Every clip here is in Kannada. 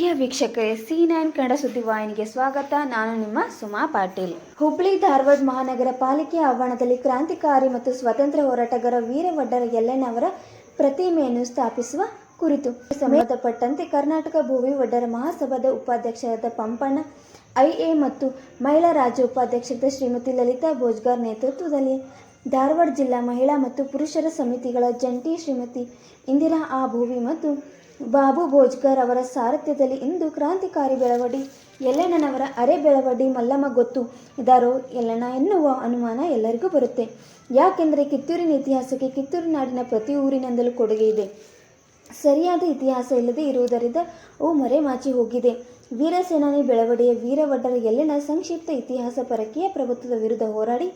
ಪ್ರಿಯ ವೀಕ್ಷಕರೇ ಸಿ ನೈನ್ ಕನ್ನಡ ಸುದ್ದಿವಾಹಿನಿಗೆ ಸ್ವಾಗತ. ನಾನು ನಿಮ್ಮ ಸುಮಾ ಪಾಟೀಲ್. ಹುಬ್ಳಿ ಧಾರವಾಡ ಮಹಾನಗರ ಪಾಲಿಕೆ ಆವರಣದಲ್ಲಿ ಕ್ರಾಂತಿಕಾರಿ ಮತ್ತು ಸ್ವತಂತ್ರ ಹೋರಾಟಗಾರ ವೀರವಡ್ಡರ ವಡ್ಡರ ಯಲ್ಲಣ್ಣವರ ಪ್ರತಿಮೆಯನ್ನು ಸ್ಥಾಪಿಸುವ ಕುರಿತು ಸಂಬಂಧಪಟ್ಟಂತೆ ಕರ್ನಾಟಕ ಭೂವಿ ವಡ್ಡರ ಮಹಾಸಭಾದ ಉಪಾಧ್ಯಕ್ಷರಾದ ಪಂಪಣ್ಣ, ಐಎ ಮತ್ತು ಮಹಿಳಾ ರಾಜ್ಯ ಉಪಾಧ್ಯಕ್ಷರಾದ ಶ್ರೀಮತಿ ಲಲಿತಾ ಭೋಜ್ಗಾರ್ ನೇತೃತ್ವದಲ್ಲಿ ಧಾರವಾಡ ಜಿಲ್ಲಾ ಮಹಿಳಾ ಮತ್ತು ಪುರುಷರ ಸಮಿತಿಗಳ ಜಂಟಿ ಶ್ರೀಮತಿ ಇಂದಿರಾ ಆ ಭೂವಿ ಮತ್ತು ಬಾಬು ಭೋಜ್ಕರ್ ಅವರ ಸಾರಥ್ಯದಲ್ಲಿ ಇಂದು ಕ್ರಾಂತಿಕಾರಿ ಬೆಳವಡಿ ಯಲ್ಲಣ್ಣನವರ ಅರೆ ಬೆಳವಡಿ ಮಲ್ಲಮ್ಮ ಗೊತ್ತು. ಇದಾರೋ ಯಲ್ಲಣ್ಣ ಎನ್ನುವ ಅನುಮಾನ ಎಲ್ಲರಿಗೂ ಬರುತ್ತೆ. ಯಾಕೆಂದರೆ ಕಿತ್ತೂರಿನ ಇತಿಹಾಸಕ್ಕೆ ಕಿತ್ತೂರು ನಾಡಿನ ಪ್ರತಿ ಊರಿನಿಂದಲೂ ಕೊಡುಗೆ ಇದೆ. ಸರಿಯಾದ ಇತಿಹಾಸ ಇಲ್ಲದೆ ಇರುವುದರಿಂದ ಅವು ಮರೆಮಾಚಿ ಹೋಗಿದೆ. ವೀರಸೇನಾನಿ ಬೆಳವಡಿಯ ವೀರವಡ್ಡರ ಯಲ್ಲಣ್ಣ ಸಂಕ್ಷಿಪ್ತ ಇತಿಹಾಸ ಪರಕೀಯ ಪ್ರಭುತ್ವದ ವಿರುದ್ಧ ಹೋರಾಡಿ?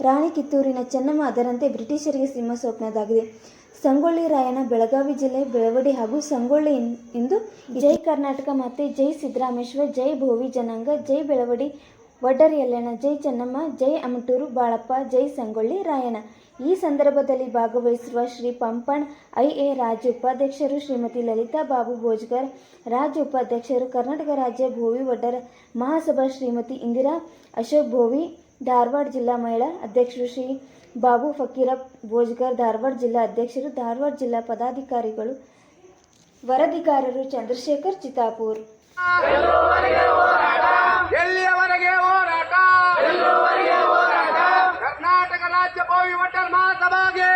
ರಾಣಿ ಕಿತ್ತೂರಿನ ಚೆನ್ನಮ್ಮ ಅದರಂತೆ ಬ್ರಿಟಿಷರಿಗೆ ಸಿಂಹ ಸ್ವಪ್ನದಾಗಿದೆ ಸಂಗೊಳ್ಳಿ ರಾಯಣ್ಣ ಬೆಳಗಾವಿ ಜಿಲ್ಲೆ ಬೆಳವಡಿ ಹಾಗೂ ಸಂಗೊಳ್ಳಿ ಇಂದು ಜೈ ಕರ್ನಾಟಕ ಮತ್ತು ಜೈ ಸಿದ್ದರಾಮೇಶ್ವರ, ಜೈ ಭೋವಿ ಜನಾಂಗ, ಜೈ ಬೆಳವಡಿ ವಡ್ಡರ್ ಯಲ್ಲಣ್ಣ ಜೈ ಚೆನ್ನಮ್ಮ, ಜೈ ಅಮಟೂರು ಬಾಳಪ್ಪ, ಜೈ ಸಂಗೊಳ್ಳಿ ರಾಯಣ್ಣ. ಈ ಸಂದರ್ಭದಲ್ಲಿ ಭಾಗವಹಿಸಿರುವ ಶ್ರೀ ಪಂಪಣ್ ಐ ಎ ರಾಜ್ಯ ಉಪಾಧ್ಯಕ್ಷರು ಶ್ರೀಮತಿ ಲಲಿತಾ ಬಾಬು ಭೋಜ್ಗರ್ ರಾಜ್ಯ ಉಪಾಧ್ಯಕ್ಷರು ಕರ್ನಾಟಕ ರಾಜ್ಯ ಭೋವಿ ವಡ್ಡರ ಮಹಾಸಭಾ ಶ್ರೀಮತಿ ಇಂದಿರಾ ಅಶೋಕ್ ಭೋವಿ ಧಾರವಾಡ ಜಿಲ್ಲಾ ಮಹಿಳಾ ಅಧ್ಯಕ್ಷರು ಶ್ರೀ ಬಾಬು ಫಕೀರಪ್ಪ ಭೋಜ್ಗರ್ ಧಾರವಾಡ ಜಿಲ್ಲಾ ಅಧ್ಯಕ್ಷರು, ಧಾರವಾಡ ಜಿಲ್ಲಾ ಪದಾಧಿಕಾರಿಗಳು, ವರದಿಗಾರರು ಚಂದ್ರಶೇಖರ್ ಚಿತಾಪುರ್ ಎಲ್ಲಿಯವರೆಗೆ ಹೋರಾಟ ಕರ್ನಾಟಕ ರಾಜ್ಯ ಭೋವಿ ವಟರ್ ಮಹಾಸಭಾಗೆ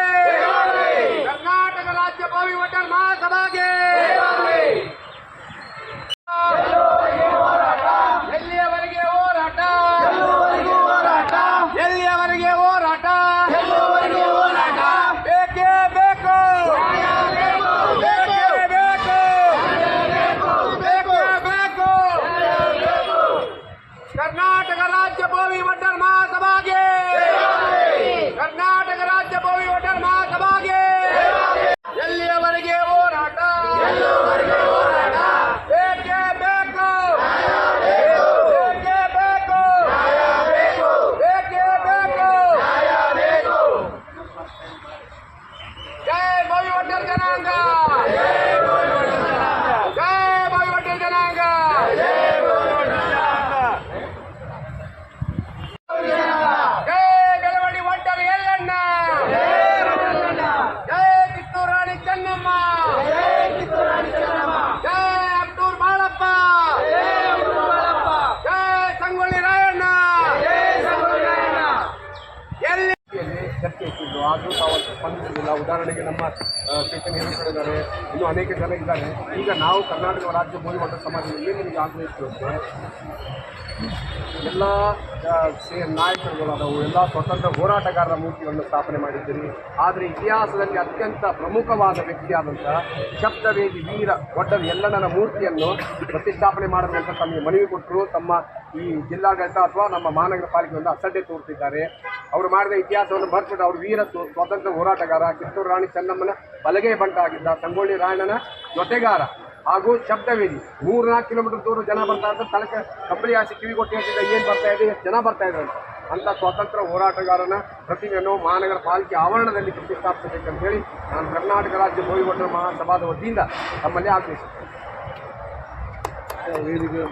ಕರ್ನಾಟಕ ರಾಜ್ಯ ಭೋವಿ ವಟರ್ ಮಹಾಸಭಾಗೆ ಎಲ್ಲಿಯವರೆಗೆ ಹೋರಾಟ ಎಲ್ಲಿಯವರೆಗೆ ಹೋರಾಟ ಬೇಕೇ ಬೇಕು ಬೇಕೇ ಬೇಕು ಬೇಕೇ ಬೇಕು ಕರ್ನಾಟಕ ರಾಜ್ಯ ಭೋವಿ ವಡ್ಡರ್ ಮಹಾಸಭಾಗೆ ಕರ್ನಾಟಕ ರಾಜ್ಯ ಭೋವಿ ವಡ್ಡರ್ ಮಹಾಸಭಾಗೆ ಎಲ್ಲಿಯವರೆಗೆ ಹೋರಾಟ ಬೇಕೇ ಬೇಕು ಬೇಕೇ ಬೇಕು ಬೇಕೇ ಬೇಕು ಜೈ ಭೋವಿ ವಡ್ಡರ್ ಜನಾಂಗ ಜೈ ಭೋವಿ ವಡ್ಡರ್ ಜನಾಂಗ ಜೈ ಬೆಳವಡಿ ಒಡ್ಡರ ಎಲ್ಲಣ್ಣ ಜೈ ಕಿತ್ತೂರು ರಾಣಿ ಚೆನ್ನಮ್ಮ. ಜಯ ಅಬ್ದೂರ್ ಬಾಳಪ್ಪ. ಜಯ ಸಂಗೊಳ್ಳಿ ರಾಯಣ್ಣ. ಎಲ್ಲಿ ಚರ್ಚೆ ಇಟ್ಟಿದ್ದು. ಆದರೂ ತಾವು ಸ್ಪಂದಿಸಲಿಲ್ಲ ಉದಾಹರಣೆಗೆ ನಮ್ಮ ಚೈತನ್ಯ ಹೇಳಿದ್ದಾರೆ. ಇನ್ನೂ ಅನೇಕ ಜನ ಇದ್ದಾರೆ. ಈಗ ನಾವು ಕರ್ನಾಟಕ ರಾಜ್ಯ ಮಟ್ಟ ಸಮಾಜದಲ್ಲಿ ನಿಮಗೆ ಆಗ್ರಹಿಸಿರುತ್ತೆ ಎಲ್ಲ ಸೇ ನಾಯಕರುಗಳಾದವು, ಎಲ್ಲ ಸ್ವತಂತ್ರ ಹೋರಾಟಗಾರರ ಮೂರ್ತಿಗಳನ್ನು ಸ್ಥಾಪನೆ ಮಾಡಿದ್ದೀರಿ. ಆದರೆ ಇತಿಹಾಸದಲ್ಲಿ ಅತ್ಯಂತ ಪ್ರಮುಖವಾದ ವ್ಯಕ್ತಿಯಾದಂಥ ಶಬ್ದವೇದಿ ವೀರ ದೊಡ್ಡ ಎಲ್ಲಣ್ಣನ ಮೂರ್ತಿಯನ್ನು ಪ್ರತಿಷ್ಠಾಪನೆ ಮಾಡಬೇಕಂತ ತಮಗೆ ಮನವಿ ಕೊಟ್ಟರು. ತಮ್ಮ ಈ ಜಿಲ್ಲಾಡಳಿತ ಅಥವಾ ನಮ್ಮ ಮಹಾನಗರ ಪಾಲಿಕೆಯಿಂದ ಅಸಡ್ಡೆ ತೋರ್ತಿದ್ದಾರೆ. ಅವರು ಮಾಡಿದ ಇತಿಹಾಸವನ್ನು ಮರೆತುಬಿಟ್ಟು ಅವರು ವೀರ ಸ್ವತಂತ್ರ ಹೋರಾಟಗಾರ ಕಿತ್ತೂರು ರಾಣಿ ಚೆನ್ನಮ್ಮನ ಬಲಗೆ ಬಂಟ ಆಗಿದ್ದ ಸಂಗೊಳ್ಳಿ ರಾಯಣ್ಣನ ಜೊತೆಗಾರ. ಹಾಗೂ ಶಬ್ದವೇದಿ. ಮೂರು ನಾಲ್ಕು ಕಿಲೋಮೀಟರ್ ದೂರ ಜನ ಬರ್ತಾ ಇದ್ದಾರೆ. ತನಕ ಕಂಬಳಿ ಹಾಸಿ ಕಿವಿ ಕೊಟ್ಟು ಹೇಳ್ತಿದ್ದ ಏನು ಬರ್ತಾ ಇದೆ? ಜನ ಬರ್ತಾ ಇದ್ದಾರೆ. ಅಂತ ಸ್ವಾತಂತ್ರ್ಯ ಹೋರಾಟಗಾರನ ಪ್ರತಿಮೆಯನ್ನು ಮಹಾನಗರ ಪಾಲಿಕೆ ಆವರಣದಲ್ಲಿ ಪ್ರತಿಷ್ಠಾಪಿಸಬೇಕಂತ ಹೇಳಿ ನಾನು ಕರ್ನಾಟಕ ರಾಜ್ಯ ಭೋಯಿವಡ್ರ ಮಹಾಸಭಾದ ವತಿಯಿಂದ ತಮ್ಮಲ್ಲಿ ಆಗ್ರಹಿಸುತ್ತೇನೆ ವೇದಿಕೆ